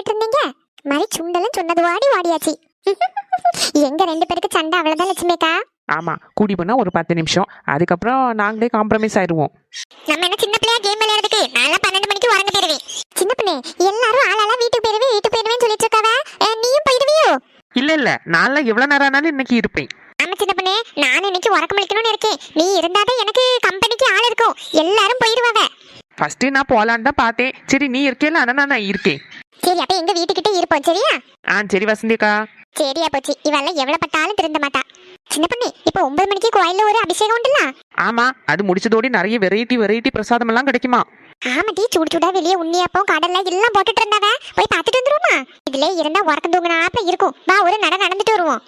போட்டுட்டு இருந்தீங்க? மாதிரி சுண்டலும் சொன்னது வாடி வாடியாச்சு. எங்க ரெண்டு பேருக்கு சண்டை அவ்வளவுதான் லட்சுமிக்கா? ஆமா கூடி போனா ஒரு பத்து நிமிஷம். அதுக்கப்புறம் நாங்களே காம்ப்ரமைஸ் ஆயிடுவோம். நம்ம என்ன சின்ன பிள்ளையா கேம் விளையாடுறதுக்கு? நான் பன்னெண்டு மணிக்கு உறங்க போயிருவேன். சின்ன பிள்ளை எல்லாரும் ஆளாளா வீட்டுக்கு போயிருவேன் வீட்டுக்கு போயிருவேன்னு சொல்லிட்டு இருக்காவ நீயும் போயிருவியோ? இல்ல இல்ல நான்லாம் எவ்வளவு நேரம் ஆனாலும் இன்னைக்கு இருப்பேன். ஆமா சின்ன பொண்ணே நான் இன்னைக்கு உறக்க முடிக்கணும்னு இருக்கேன். நீ இருந்தாதான் எனக்கு கம்பெனிக்கு ஆள் இருக்கும். எல்லாரும் போயிருவாவ. ஃபர்ஸ்ட் நான் போலான்னு தான் பார்த்தேன். சரி நீ இருக்கேல ஆனா நான் இருக்கேன். சரி அப்ப எங்க வீட்டுக்கிட்ட இருப்போம் சரியா? ஆ சரி வசந்திக்கா. சரியா போச்சு. இவெல்லாம் எவ்வளவு பட்டாலும் திருந்த மாட்டா. சின்ன பொண்ணு இப்ப ஒன்பது மணிக்கு கோயில்ல ஒரு அபிஷேகம் உண்டுல ஆமா அது முடிச்சதோட நிறைய வெரைட்டி வெரைட்டி பிரசாதம் எல்லாம் கிடைக்குமா? ஆமாட்டி சூடு சூடா வெளியே உண்ணியப்பம் கடல்ல எல்லாம் போட்டுட்டு இருந்தாவ. போய் பார்த்துட்டு வந்துருவோமா? இதுல இருந்தா உறக்கம் தூங்கினாப்ல இருக்கும். வா ஒரு நட நடந்துட்டு வருவோம்.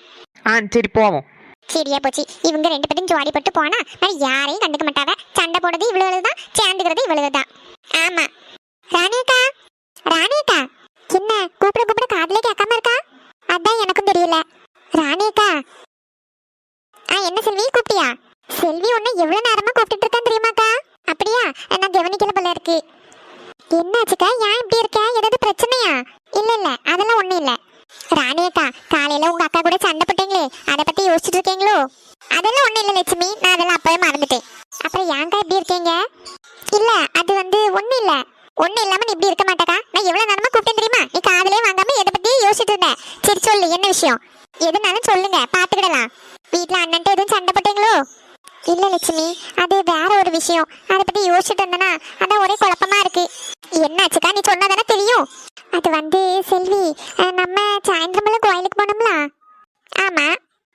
ஆ சரி போவோம். சரியா போச்சு. இவங்க ரெண்டு பேரும் ஜோடி பட்டு போனா நான் யாரையும் கண்டுக்க மாட்டாவ. சண்டை போடுறது இவ்வளவுதான் சேர்ந்துக்கிறது இவ்வளவுதான். ஆமா. ராணியக்கா ராணியக்கா என்ன கூப்பிட கூப்பிட காதுல கேட்காம இருக்கா அதான் எனக்கும் தெரியல ராணியக்கா ஆ என்ன செல்வி கூப்பிட்டியா செல்வி உன்னை எவ்வளவு நேரமா கூப்பிட்டு இருக்கான்னு தெரியுமாக்கா அப்படியா நான் கவனிக்கல போல இருக்கு என்னாச்சுக்கா ஏன் இப்படி இருக்க ஏதாவது பிரச்சனையா இல்ல இல்ல அதெல்லாம் ஒண்ணும் இல்ல ராணியக்கா காலையில உங்க அக்கா கூட சண்டை போட்டீங்களே? அதை பத்தி யோசிச்சுட்டு இருக்கீங்களோ? அதெல்லாம் ஒண்ணும் இல்ல லட்சுமி. நான் அதெல்லாம் அப்பவே மறந்துட்டேன். அப்புறம் ஏன்க்கா இப்படி இருக்கீங்க? இல்ல அது வந்து ஒண்ணும் இல்ல. ஒண்ணும் இல்லாம நீ இப்படி இருக்க மாட்டேக்கா. நான் எவ்வளவு நேரமா கூப்பிட்டேன் தெரியுமா? நீ காதலே வாங்காம எதை பத்தி யோசிச்சுட்டு இருந்தேன் சரி சொல்லு என்ன விஷயம்? எதுனாலும் சொல்லுங்க பாத்துக்கிடலாம் வீட்ல அண்ணன்ட்டு எதுவும் சண்டை போட்டீங்களோ? இல்ல லட்சுமி அது வேற ஒரு விஷயம். அதை பத்தி யோசிச்சுட்டு இருந்தனா அதான் ஒரே குழப்பமா இருக்கு. என்னாச்சுக்கா நீ சொன்னாதானே தெரியும்? அது வந்து செல்வி நம்ம சாயந்தரமெல்லாம் கோயிலுக்கு போனோம்ல? ஆமா.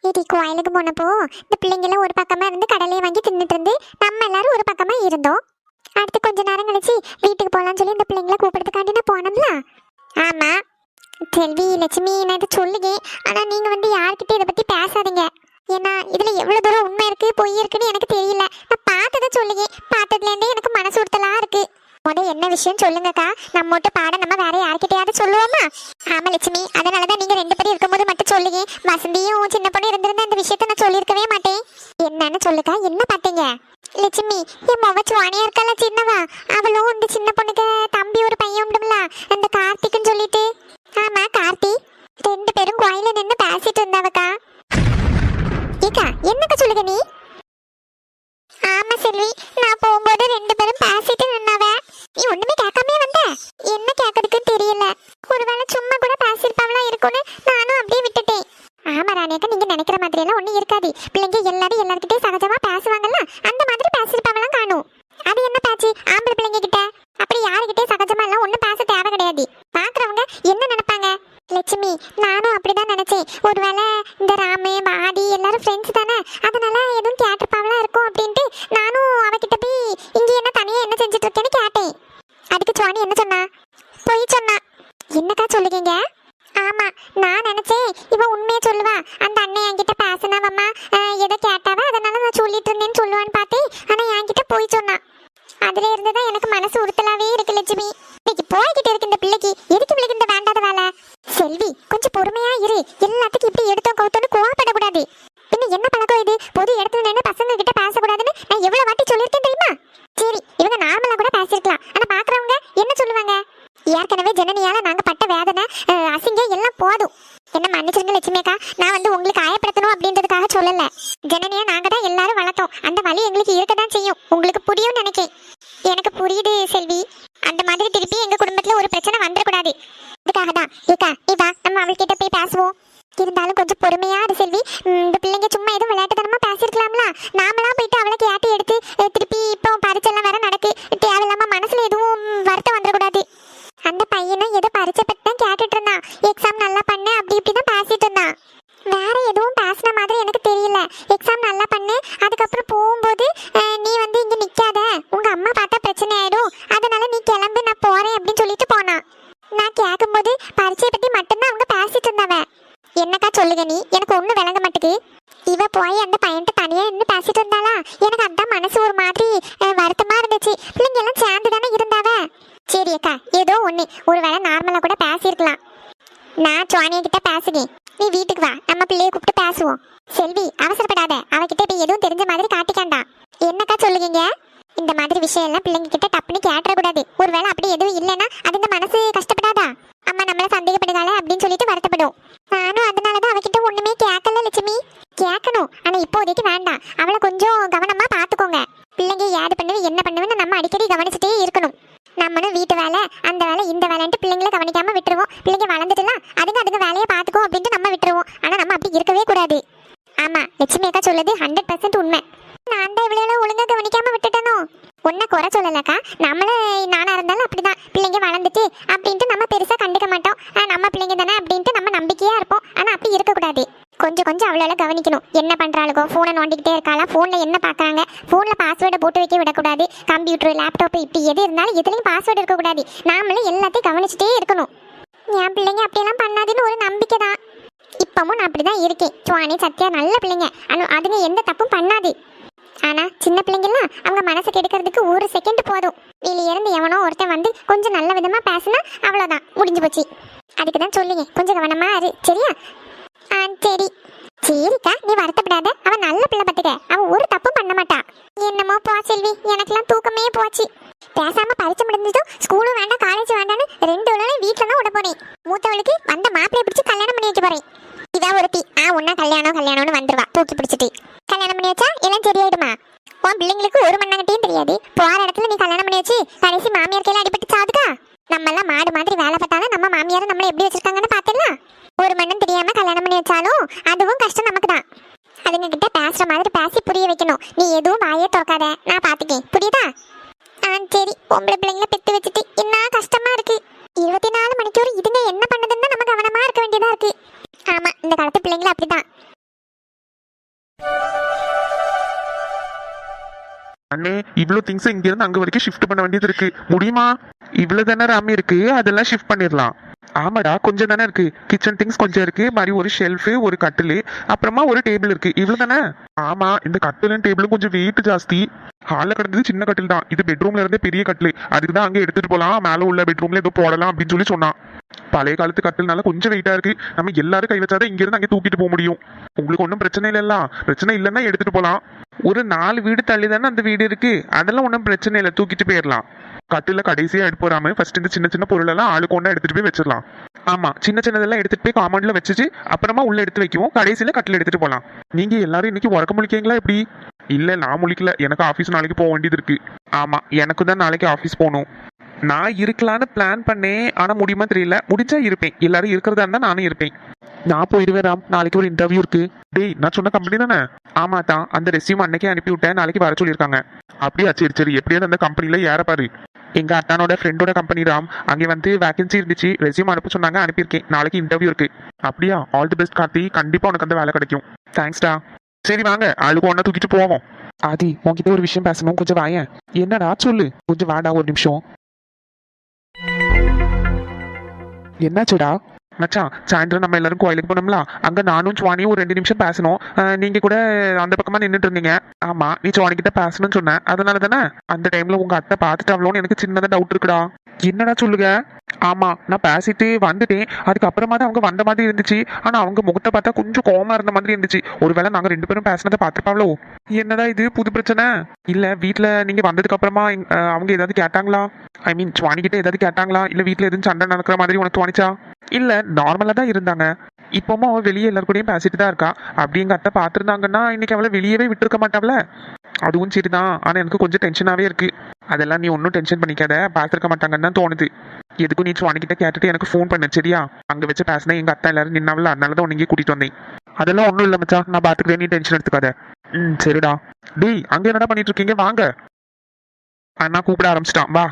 இது கோயிலுக்கு போனப்போ இந்த பிள்ளைங்க எல்லாம் ஒரு பக்கமா இருந்து கடலையை வாங்கி தின்னுட்டு இருந்து நம்ம எல்லாரும் ஒரு பக்கமா இருந்தோம். அடுத்து கொஞ்ச நேரம் கழிச்சு வீட்டுக்கு போலாம்னு சொல்லி இந்த பிள்ளைங்களை கூப்பிடுறதுக்காண்டி நான் போனோம்ல? ஆமா. செல்வி லட்சுமி நான் இதை சொல்லுங்க ஆனா நீங்க வந்து யார்கிட்ட இதை பத்தி பேசாதீங்க. ஏன்னா இதுல எவ்வளவு தூரம் உண்மை இருக்கு பொய் இருக்குன்னு எனக்கு தெரியல. நான் பார்த்ததை சொல்லுங்க. பார்த்ததுல இருந்தே எனக்கு மனசு உறுத்தலா இருக்கு. முத என்ன விஷயம் சொல்லுங்கக்கா. நம்ம மட்டும் பாட நம்ம வேற யார்கிட்டயாவது சொல்லுவோமா? ஆமா லட்சுமி. அதனாலதான் நீங்க ரெண்டு பேரும் இருக்கும்போது மட்டும் சொல்லுங்க. வசந்தியும் சின்ன பொண்ணு இருந்திருந்தா இந்த விஷயத்த நான் சொல்லியிருக்கவே மாட்டேன். என்னன்னு சொல்லுக்கா. என்ன பார்த்தீங்க? லட்சுமி என் முகச்சு வாணியா இருக்கல சின்னவா? அவளும் இந்த சின்ன பொண்ணுக்கு தம்பி ஒரு பையன் உண்டும்ல. அந்த கார்த்திக்னு சொல்லிட்டு. ஆமா கார்த்தி. ரெண்டு பேரும் கோயில நின்று பேசிட்டு இருந்தாவக்கா. ஏக்கா என்னக்கா சொல்லுங்க நீ? ஆமா செல்வி நான் போகும்போது ரெண்டு பேரும் பேசிட்டு நின்னாவ. நீ ஒண்ணுமே கேட்காமே வந்த? என்ன கேட்கறதுக்குன்னு தெரியல. ஒருவேளை சும்மா கூட பேசிருப்பாவளா இருக்கும்னு நானும் அப்படியே விட்டுட்டேன். ஆமா ராணியக்கா நீங்க நினைக்கிற மாதிரி எல்லாம் ஒண்ணும் இருக்காது. பிள்ளைங்க எல்லாரும் எல்லார்கிட்டயும் சகஜமா பேசுவாங்கல்ல அந்த மாதிரி பேசிருப்பாவெல்லாம் காணும் அது என்ன பேச்சு ஆம்பளை பிள்ளைங்க கிட்ட அப்படி யாருகிட்டயும் சகஜமா எல்லாம் ஒண்ணும் பேச தேவை கிடையாது பாக்குறவங்க என்ன நினைப்பாங்க லட்சுமி நானும் அப்படிதான் நினைச்சேன் ஒருவேளை இந்த ராமு மாடி எல்லாரும் ஃப்ரெண்ட்ஸ் தானே அதனால எதுவும் கேட்டிருப்பாவளா இருக்கும் அப்படின்ட்டு நானும் அவகிட்ட போய் இங்க என்ன தனியாக என்ன செஞ்சுட்டு இருக்கேன்னு கேட்டேன். அதுக்கு சுவாணி என்ன சொன்னா? பொய் சொன்னா. என்னக்கா சொல்லுவீங்க ஆமா நான் நினைச்சேன் இவ உண்மையை சொல்லுவா. அந்த அண்ணன் என்கிட்ட பேசினவம்மா. எதை கேட்டாவ அதனால நான் சொல்லிட்டு இருந்தேன்னு சொல்லுவான்னு பார்த்தேன். ஆனா என்கிட்ட போய் சொன்னா. அதுல இருந்துதான் எனக்கு மனசு உறுத்தலாவே இருக்கு லட்சுமி. இன்னைக்கு போய்கிட்டு இருக்கு இந்த பிள்ளைக்கு. எதுக்கு பிள்ளைக்கு இந்த வேண்டாத வேலை? செல்வி கொஞ்சம் பொறுமையா இரு. எல்லாத்துக்கும் இப்படி எடுத்து கவுத்தோன்னு கோவப்படக்கூடாது பின்ன என்ன பழக்கம் இது பொது இடத்துல நின்று பசங்க கிட்ட பேசக்கூடாதுன்னு நான் எவ்வளவு வாட்டி சொல்லியிருக்கேன் தெரியுமா சரி இவங்க நார்மலா கூட பேசிருக்கலாம் ஆனா பாக்குறவங்க என்ன சொல்லுவாங்க ஏற்கனவே ஜனனியால நாங்க பட்ட வேதனை அசிங்க எல்லாம் போதும். என்ன மன்னிச்சிருங்க லட்சுமிக்கா நான் வந்து உங்களுக்கு காயப்படுத்தணும் அப்படின்றதுக்காக சொல்லல. ஜனனியா நாங்க தான் எல்லாரும் வளர்த்தோம். அந்த வழி எங்களுக்கு இருக்க தான் செய்யும். உங்களுக்கு புரியும் நினைக்கேன் எனக்கு புரியுது செல்வி. அந்த மாதிரி திருப்பி எங்க குடும்பத்துல ஒரு பிரச்சனை வந்துடக்கூடாது அதுக்காக தான். ஏக்கா நீ நம்ம அவள்கிட்ட போய் பேசுவோம். இருந்தாலும் கொஞ்சம் பொறுமையா இரு செல்வி. இந்த பிள்ளைங்க சும்மா எதுவும் விளையாட்டுத்தனமா பேசிருக்கலாம்ல நாமளா போயிட்டு அவளை கேட்டு எடுத்து அஹ், திருப்பி இப்போ பரிச்செல்லாம் வேற நடக்கு தேவையில்லாம மனசுல எதுவும் வருத்தம் வந்துடக்கூடாது அந்த பையனும் ஏதோ பரிச்சை பத்தி தான் கேட்டுட்டு இருந்தான் எக்ஸாம் நல்லா பண்ணு அப்படி இப்படி தான் பேசிட்டு இருந்தான் வேற எதுவும் பேசின மாதிரி எனக்கு தெரியல எக்ஸாம் நல்லா பண்ணு அதுக்கப்புறம் போகும்போது அஹ், நீ வந்து இங்க நிக்காத உங்க அம்மா பார்த்தா பிரச்சனை ஆயிடும் அதனால நீ கிளம்பு நான் போறேன் அப்படின்னு சொல்லிட்டு போனான் நான் கேட்கும்போது பரீட்சையை பத்தி மட்டும்தான் அவங்க பேசிட்டு இருந்தாவ என்னக்கா சொல்லுங்க நீ எனக்கு ஒண்ணும் விளங்க மாட்டுது இவ போய் அந்த பையன்ட்டு தனியா நின்று பேசிட்டு இருந்தாளா எனக்கு அதான் மனசு ஒரு மாதிரி வருத்தமா இருந்துச்சு. பிள்ளைங்க எல்லாம் சேர்ந்து தானே இருந்தாவ சரி அக்கா ஏதோ ஒண்ணு. ஒருவேளை நார்மலா கூட பேசியிருக்கலாம். நான் சுவானிய கிட்ட பேசுகிறேன் நீ வீட்டுக்கு வா. நம்ம பிள்ளைய கூப்பிட்டு பேசுவோம். செல்வி அவசரப்படாத. அவகிட்ட இப்ப எதுவும் தெரிஞ்ச மாதிரி காட்டிக்காண்டா என்னக்கா சொல்லுவீங்க? இந்த மாதிரி விஷயம் எல்லாம் பிள்ளைங்க கிட்ட டப்புன்னு கேட்டக்கூடாது ஒருவேளை அப்படி எதுவும் இல்லைன்னா அது இந்த மனசு கஷ்டப்படாதா? அம்மா நம்மளை சந்தேகப்படுதாளே அப்படின்னு சொல்லிட்டு வருத்தப்படும் நானும் அதனாலதான் அவகிட்ட ஒண்ணுமே கேட்கல லட்சுமி கேட்கணும் ஆனா இப்போதைக்கு வேண்டாம். அவளை கொஞ்சம் கவனமா பாத்துக்கோங்க பிள்ளைங்க ஏது பண்ணுது என்ன பண்ணுவேன்னு நம்ம அடிக்கடி கவனிச்சுட்டே இருக்கணும். நம்மளும் வீட்டு வேலை அந்த வேலை இந்த வேலைன்ட்டு பிள்ளைங்களை கவனிக்காம விட்டுருவோம். பிள்ளைங்க வளர்ந்துட்டுலாம் அதுங்க அதுங்க வேலையை பார்த்துக்கோ அப்படின்ட்டு நம்ம விட்டுருவோம். ஆனா நம்ம அப்படி இருக்கவே கூடாது. ஆமா லட்சுமி அக்கா சொல்லுது ஹண்ட்ரட் பர்சன்ட் உண்மை. நான் தான் இவ்வளவு ஒழுங்கா கவனிக்காம விட்டுட்டனோ? ஒன்ன குறை சொல்லலக்கா. நம்மள நானா இருந்தாலும் அப்படிதான். பிள்ளைங்க வளர்ந்துட்டு அப்படின்ட்டு நம்ம பெருசா கண்டுக்க மாட்டோம் ஆ, நம்ம பிள்ளைங்க தானே அப்படின்ட்டு நம்ம நம்பிக்கையா இருப்போம் ஆனா அப்படி இருக்கக்கூடாது கொஞ்சம் கொஞ்சம் அவ்வளோ கவனிக்கணும் என்ன ஃபோனை நோண்டிக்கிட்டே இருக்காளா? ஃபோனில் என்ன பார்க்குறாங்க ஃபோனில் பாஸ்வேர்டை போட்டு வைக்க விடக்கூடாது. கம்ப்யூட்டர் லேப்டாப்பு இப்படி எது இருந்தாலும் எதுலையும் பாஸ்வேர்டு இருக்கக்கூடாது. நாமளும் எல்லாத்தையும் கவனிச்சுட்டே இருக்கணும். என் பிள்ளைங்க அப்படியெல்லாம் பண்ணாதுன்னு ஒரு நம்பிக்கை தான். இப்பவும் நான் அப்படி தான் இருக்கேன். சுவானி சத்யா நல்ல பிள்ளைங்க. ஆனால் அதுங்க எந்த தப்பும் பண்ணாது. ஆனா சின்ன பிள்ளைங்கலாம் அவங்க மனசை கெடுக்கிறதுக்கு ஒரு செகண்ட் போதும். வெளியிருந்து எவனோ ஒருத்தன் வந்து கொஞ்சம் நல்ல விதமாக பேசினா அவ்வளோதான் முடிஞ்சு போச்சு. அதுக்கு தான் சொல்லுங்க. கொஞ்சம் கவனமாக இரு. சரியா? ஆ சரி. சரிக்கா நீ வருத்தப்படாத அவன் நல்ல பிள்ளை பத்துக்க அவன் ஒரு தப்பும் பண்ண மாட்டா என்னமோ போ செல்வி எனக்கெல்லாம் தூக்கமே போச்சு பேசாம பரிச்சை முடிஞ்சதும் ஸ்கூலும் வேண்டாம் காலேஜ் வேண்டாம்னு ரெண்டு நாளையும் வீட்டில் தான் விட போறேன் மூத்தவளுக்கு வந்த மாப்பிளைய பிடிச்சு கல்யாணம் பண்ணி வைக்க போறேன் இதான் ஒருத்தி ஆ உன்ன கல்யாணம் கல்யாணம்னு வந்துருவா தூக்கி பிடிச்சிட்டு கல்யாணம் பண்ணி வச்சா எல்லாம் சரியாயிடுமா உன் பிள்ளைங்களுக்கு ஒரு மண்ணாங்கட்டியும் தெரியாது. போற இடத்துல நீ கல்யாணம் பண்ணி வச்சு கடைசி மாமியார் கையில அடிபட்டு சாதுக்கா நம்ம எல்லாம் மாடு மாதிரி வேலை பார்த்தாலும் நம்ம மாமியார் நம்மளை எப்படி வச்சிருக்காங்கன்னு பாத்துடலாம் ஒரு மண்ணும் தெரியாம கல்யாணம் பண்ணி வச்சாலும் அதுவும் கஷ்டம் நமக்கு தான் அதுங்க கிட்ட பேசுற மாதிரி பேசி புரிய வைக்கணும். நீ எதுவும் வாயே திறக்காத. நான் பாத்துக்கேன் புரியுதா? ஆ சரி. பொம்பளை பிள்ளைங்கள திங்ஸ் இங்க இருந்து அங்க வரைக்கும் ஷிஃப்ட் பண்ண வேண்டியது இருக்கு. முடியுமா? இவ்வளவு தானே ராமி இருக்கு. அதெல்லாம் ஷிஃப்ட் பண்ணிடலாம். ஆமாடா கொஞ்சம் தானே இருக்கு. கிச்சன் திங்ஸ் கொஞ்சம் இருக்கு. மாதிரி ஒரு ஷெல்ஃபு ஒரு கட்டிலு அப்புறமா ஒரு டேபிள் இருக்கு. இவ்வளவு தானே? ஆமா இந்த கட்டிலும் டேபிளும் கொஞ்சம் வெயிட் ஜாஸ்தி. ஹாலில் கிடந்தது சின்ன கட்டில் தான். இது பெட்ரூம்ல இருந்தே பெரிய கட்டில். அதுக்கு தான் அங்கே எடுத்துட்டு போகலாம் மேலே உள்ள பெட்ரூம்ல ஏதோ போடலாம் அப்படின்னு சொல்லி சொன்னான். பழைய காலத்து கட்டில்னால கொஞ்சம் வெயிட்டா இருக்கு. நம்ம எல்லாரும் கை வச்சாதான் இங்க இருந்து அங்கே தூக்கிட்டு போக முடியும். உங்களுக்கு ஒன்றும் பிரச்சனை இல்லைல்ல பிரச்சனை இல்லைன்னா எடுத்துட்டு போகலாம் ஒரு நாலு வீடு தள்ளி தானே அந்த வீடு இருக்கு. அதெல்லாம் ஒன்றும் பிரச்சனை இல்லை. தூக்கிட்டு போயிடலாம். கட்டில கடைசியா எடுத்து போறாம ஃபர்ஸ்ட் இந்த சின்ன சின்ன பொருள் எல்லாம் ஆளுக்கு ஒண்ணா எடுத்துட்டு போய் வச்சிடலாம். ஆமா சின்ன சின்னதெல்லாம் எடுத்துட்டு போய் காமௌண்ட்ல வச்சுட்டு அப்புறமா உள்ள எடுத்து வைக்குவோம் கடைசியில கட்டில எடுத்துட்டு போலாம். நீங்க எல்லாரும் இன்னைக்கு உறக்க முழிக்கீங்களா எப்படி? இல்ல நான் முழிக்கல. எனக்கு ஆபீஸ் நாளைக்கு போக வேண்டியது இருக்கு. ஆமா எனக்கு தான் நாளைக்கு ஆபீஸ் போகணும். நான் இருக்கலான்னு பிளான் பண்ணேன் ஆனா முடியுமா தெரியல. முடிச்சா இருப்பேன். எல்லாரும் இருக்கிறதா இருந்தா நானும் இருப்பேன். நான் போயிடுவேன் ராம். நாளைக்கு ஒரு இன்டர்வியூ இருக்கு. டேய் நான் சொன்ன கம்பெனி தானே? ஆமா தான். அந்த ரெஸ்யூம் அன்னைக்கே அனுப்பி விட்டேன் நாளைக்கு வர சொல்லியிருக்காங்க. அப்படியா? சரி சரி. எப்படியாவது அந்த கம்பெனில ஏற பாரு. எங்க அத்தானோட ஃப்ரெண்டோட கம்பெனி ராம் அங்கே வந்து வேகன்சி இருந்துச்சு. ரெஸ்யூம் அனுப்ப சொன்னாங்க அனுப்பியிருக்கேன். நாளைக்கு இன்டர்வியூ இருக்கு. அப்படியா? All the best Karthi. கண்டிப்பா உனக்கு அந்த வேலை கிடைக்கும். தேங்க்ஸ்டா சரி வாங்க. ஆளுக்கு ஒன்னா தூக்கிட்டு போவோம். ஆதி உன்கிட்ட ஒரு விஷயம் பேசணும். கொஞ்சம் வாயேன். என்னடா? சொல்லு. கொஞ்சம் வாடா ஒரு நிமிஷம். என்னாச்சுடா? மச்சான் சாயந்தரம் நம்ம எல்லாரும் கோயிலுக்கு போனோம்ல? அங்க நானும் சுவானியும் ஒரு ரெண்டு நிமிஷம் பேசணும். நீங்கள் நீங்க கூட அந்த பக்கமா நின்றுட்டு இருந்தீங்க ஆமா நீ சுவானி கிட்ட பேசணும்னு சொன்ன. அதனால தானே? அந்த டைம்ல உங்க அத்தை பார்த்துட்டாங்களோன்னு எனக்கு சின்னதா டவுட் இருக்குடா. என்னடா சொல்லுங்க ஆமா நான் பேசிட்டு வந்துட்டேன். அதுக்கப்புறமா தான் அவங்க வந்த மாதிரி இருந்துச்சு. ஆனா அவங்க முகத்தை பார்த்தா கொஞ்சம் கோவமா இருந்த மாதிரி இருந்துச்சு. ஒருவேளை நாங்க ரெண்டு பேரும் பேசினதை பார்த்துருப்பாங்களோ? என்னடா இது? புது பிரச்சனை. இல்ல வீட்டுல நீங்க வந்ததுக்கு அப்புறமா அவங்க ஏதாவது கேட்டாங்களா? ஐ மீன் சுவானி ஏதாவது கேட்டாங்களா? இல்ல வீட்டுல எதுவும் சண்டை நடக்கிற மாதிரி உனக்கு தோணுச்சா? இல்ல நார்மலா தான் இருந்தாங்க. இப்பவும் அவ வெளியே எல்லாரு கூடயும் பேசிட்டு தான் இருக்கா? அப்படி எங்க அத்தை பார்த்துருந்தாங்கன்னா இன்னைக்கு அவளை வெளியவே விட்டுருக்க மாட்டாவல அதுவும் சரிதான். ஆனா எனக்கு கொஞ்சம் டென்ஷனாவே இருக்கு. அதெல்லாம் நீ ஒன்றும் டென்ஷன் பண்ணிக்காத. பார்த்துருக்க மாட்டாங்கன்னு தான் தோணுது. எதுக்கும் நீ சுவானிக்கிட்ட கேட்டுட்டு எனக்கு ஃபோன் பண்ண சரியா? அங்க வச்சு பேசினா எங்க அத்தை எல்லாரும் நின்னாவில் அதனால தான் உனக்கு கூட்டிகிட்டு கூட்டிட்டு வந்தேன். அதெல்லாம் ஒன்றும் இல்லை மச்சா நான் பார்த்துக்கிறேன் நீ டென்ஷன் எடுத்துக்காத. ம் சரிடா. டேய் அங்கே என்னடா பண்ணிட்டு இருக்கீங்க? வாங்க. அண்ணா கூப்பிட ஆரம்பிச்சிட்டான் வா.